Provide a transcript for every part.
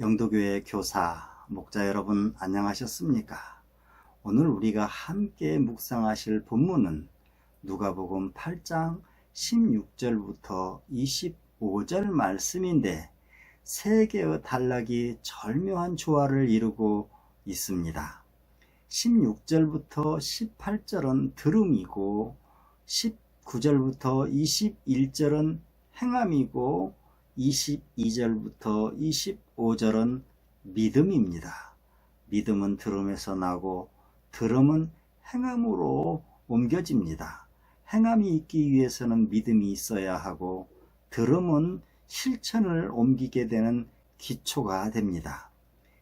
영도교회 교사, 목자 여러분 안녕하셨습니까? 오늘 우리가 함께 묵상하실 본문은 누가복음 8장 16절부터 25절 말씀인데 세 개의 단락이 절묘한 조화를 이루고 있습니다. 16절부터 18절은 들음이고 19절부터 21절은 행함이고 22절부터 25절은 믿음입니다. 믿음은 들음에서 나고 들음은 행함으로 옮겨집니다. 행함이 있기 위해서는 믿음이 있어야 하고 들음은 실천을 옮기게 되는 기초가 됩니다.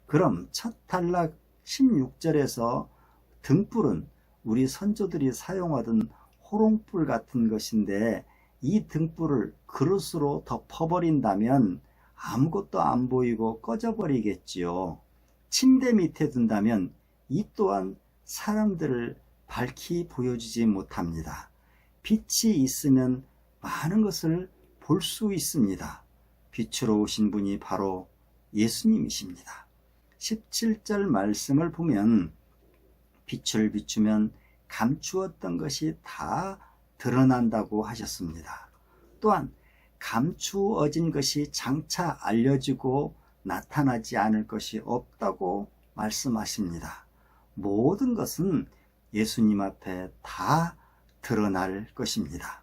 그럼 첫 단락 16절에서 등불은 우리 선조들이 사용하던 호롱불 같은 것인데 이 등불을 그릇으로 덮어버린다면 아무것도 안 보이고 꺼져버리겠지요. 침대 밑에 둔다면 이 또한 사람들을 밝히 보여주지 못합니다. 빛이 있으면 많은 것을 볼 수 있습니다. 빛으로 오신 분이 바로 예수님이십니다. 17절 말씀을 보면 빛을 비추면 감추었던 것이 다 드러난다고 하셨습니다. 또한 감추어진 것이 장차 알려지고 나타나지 않을 것이 없다고 말씀하십니다. 모든 것은 예수님 앞에 다 드러날 것입니다.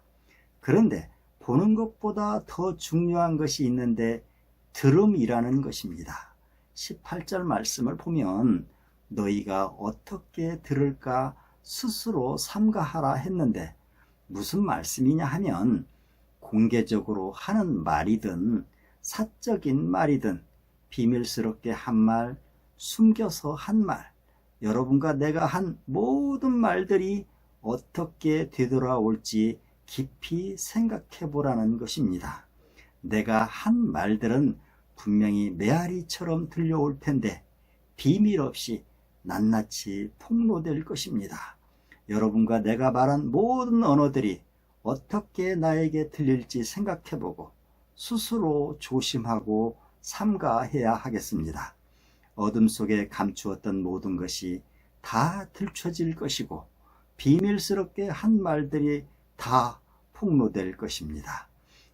그런데 보는 것보다 더 중요한 것이 있는데 들음이라는 것입니다. 18절 말씀을 보면 너희가 어떻게 들을까 스스로 삼가하라 했는데 무슨 말씀이냐 하면 공개적으로 하는 말이든 사적인 말이든 비밀스럽게 한 말, 숨겨서 한 말, 여러분과 내가 한 모든 말들이 어떻게 되돌아올지 깊이 생각해 보라는 것입니다. 내가 한 말들은 분명히 메아리처럼 들려올 텐데 비밀 없이 낱낱이 폭로될 것입니다. 여러분과 내가 말한 모든 언어들이 어떻게 나에게 들릴지 생각해보고 스스로 조심하고 삼가해야 하겠습니다. 어둠 속에 감추었던 모든 것이 다 들춰질 것이고 비밀스럽게 한 말들이 다 폭로될 것입니다.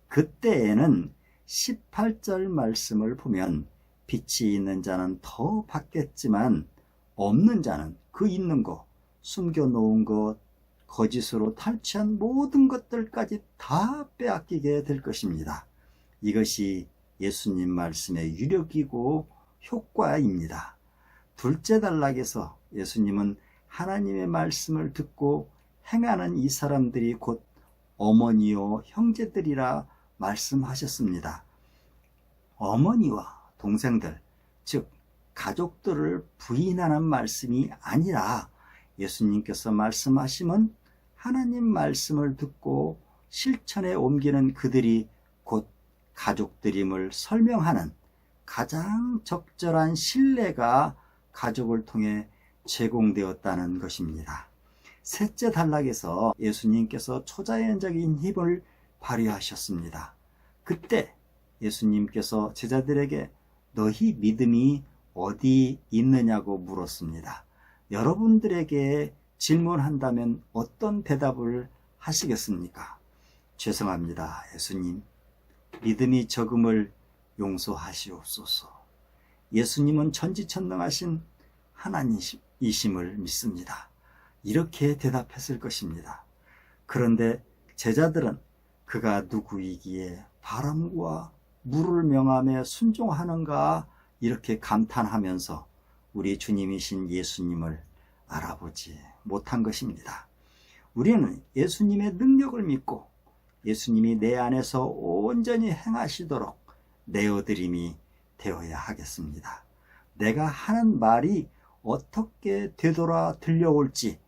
그때에는 18절 말씀을 보면 빛이 있는 자는 더 받겠지만 없는 자는 그 있는 것, 숨겨놓은 것, 거짓으로 탈취한 모든 것들까지 다 빼앗기게 될 것입니다. 이것이 예수님 말씀의 유력이고 효과입니다. 둘째 단락에서 예수님은 하나님의 말씀을 듣고 행하는 이 사람들이 곧 어머니요 형제들이라 말씀하셨습니다. 어머니와 동생들, 즉 가족들을 부인하는 말씀이 아니라 예수님께서 말씀하시면 하나님 말씀을 듣고 실천에 옮기는 그들이 곧 가족들임을 설명하는 가장 적절한 신뢰가 가족을 통해 제공되었다는 것입니다. 셋째 단락에서 예수님께서 초자연적인 힘을 발휘하셨습니다. 그때 예수님께서 제자들에게 너희 믿음이 어디 있느냐고 물었습니다. 여러분들에게 질문한다면 어떤 대답을 하시겠습니까? 죄송합니다, 예수님. 믿음이 적음을 용서하시옵소서. 예수님은 천지천능하신 하나님이심을 믿습니다. 이렇게 대답했을 것입니다. 그런데 제자들은 그가 누구이기에 바람과 물을 명함에 순종하는가 이렇게 감탄하면서 우리 주님이신 예수님을 알아보지 못한 것입니다. 우리는 예수님의 능력을 믿고 예수님이 내 안에서 온전히 행하시도록 내어드림이 되어야 하겠습니다. 내가 하는 말이 어떻게 되돌아 들려올지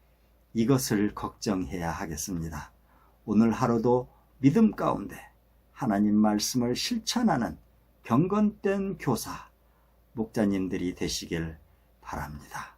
이것을 걱정해야 하겠습니다. 오늘 하루도 믿음 가운데 하나님 말씀을 실천하는 경건된 교사, 목자님들이 되시길 바랍니다.